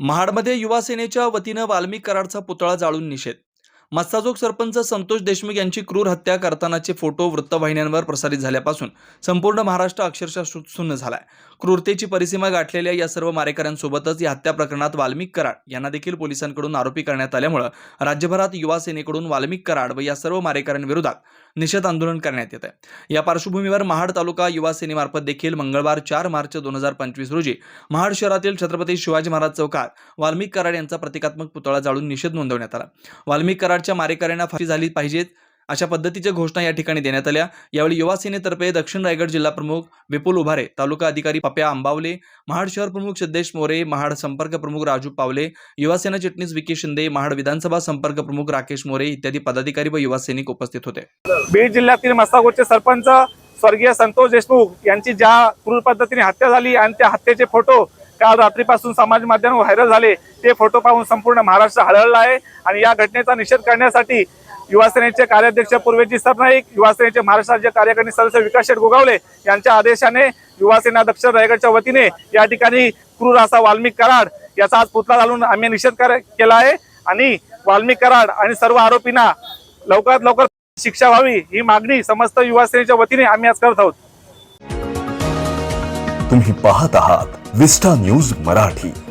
महाडमध्ये युवा सेनेच्या वतीनं वाल्मिक कराडचा पुतळा जाळून निषेध मस्साजोग सरपंच संतोष देशमुख यांची क्रूर हत्या करतानाचे फोटो वृत्तवाहिन्यांवर प्रसारित झाल्यापासून संपूर्ण महाराष्ट्र अक्षरशः सुन्न झालाय. क्रूरतेची परिसीमा गाठलेल्या या सर्व मारेकऱ्यांसोबतच या हत्या प्रकरणात वाल्मिक कराड यांना देखील पोलिसांकडून आरोपी करण्यात आल्यामुळं राज्यभरात युवा सेनेकडून वाल्मिक कराड व या सर्व मारेकऱ्यांविरोधात निषेध आंदोलन करण्यात येत आहे या पार्श्वभूमीवर महाड तालुका युवा सेनेमार्फत देखील मंगळवार चार मार्च दोन हजार पंचवीस रोजी महाड शहरातील छत्रपती शिवाजी महाराज चौकात वाल्मिक कराड यांचा प्रतिकात्मक पुतळा जाळून निषेध नोंदवण्यात आला. वाल्मिक कराडच्या मारेकऱ्यांना फाशी झाली पाहिजेत अशा पद्धतीच्या घोषणा या ठिकाणी देण्यात आल्या. यावेळी युवा सेनेतर्फे दक्षिण रायगड जिल्हा प्रमुख विपुल उभारे तालुका अधिकारी पप्या आंबावले महाड शहर प्रमुख सिद्धेश मोरे महाड संपर्क प्रमुख राजू पावले युवा सेना चिटणीस विके शिंदे महाड विधानसभा संपर्क प्रमुख राकेश मोरे इत्यादी पदाधिकारी व युवा सैनिक उपस्थित होते. बीड जिल्ह्यातील मस्तागोटचे सरपंच स्वर्गीय संतोष देशमुख यांची ज्या क्रूर पद्धतीने हत्या झाली आणि त्या हत्येचे फोटो काल रात्रीपासून समाज माध्यम व्हायरल झाले. ते फोटो पाहून संपूर्ण महाराष्ट्र हळहळला आहे. आणि या घटनेचा निषेध करण्यासाठी युवासेनेचे कार्याध्यक्ष पूर्वेजी सरनाईक युवासेनेचे महाराष्ट्र राज्य कार्यकारिणी सदस्य विकास शेठ गोगावले यांच्या आदेशाने युवासेना दक्षिण रायगडच्या वतीने या ठिकाणी क्रूर असा वाल्मिक कराड याचा आज पुतळा घालून आम्ही निषेध केला आहे. आणि वाल्मिक कराड आणि सर्व आरोपींना लवकरात लवकर शिक्षा व्हावी ही मागणी समस्त युवासेनेच्या वतीने आम्ही आज करत आहोत. तुम्ही पाहत आहात विस्टा न्यूज मराठी.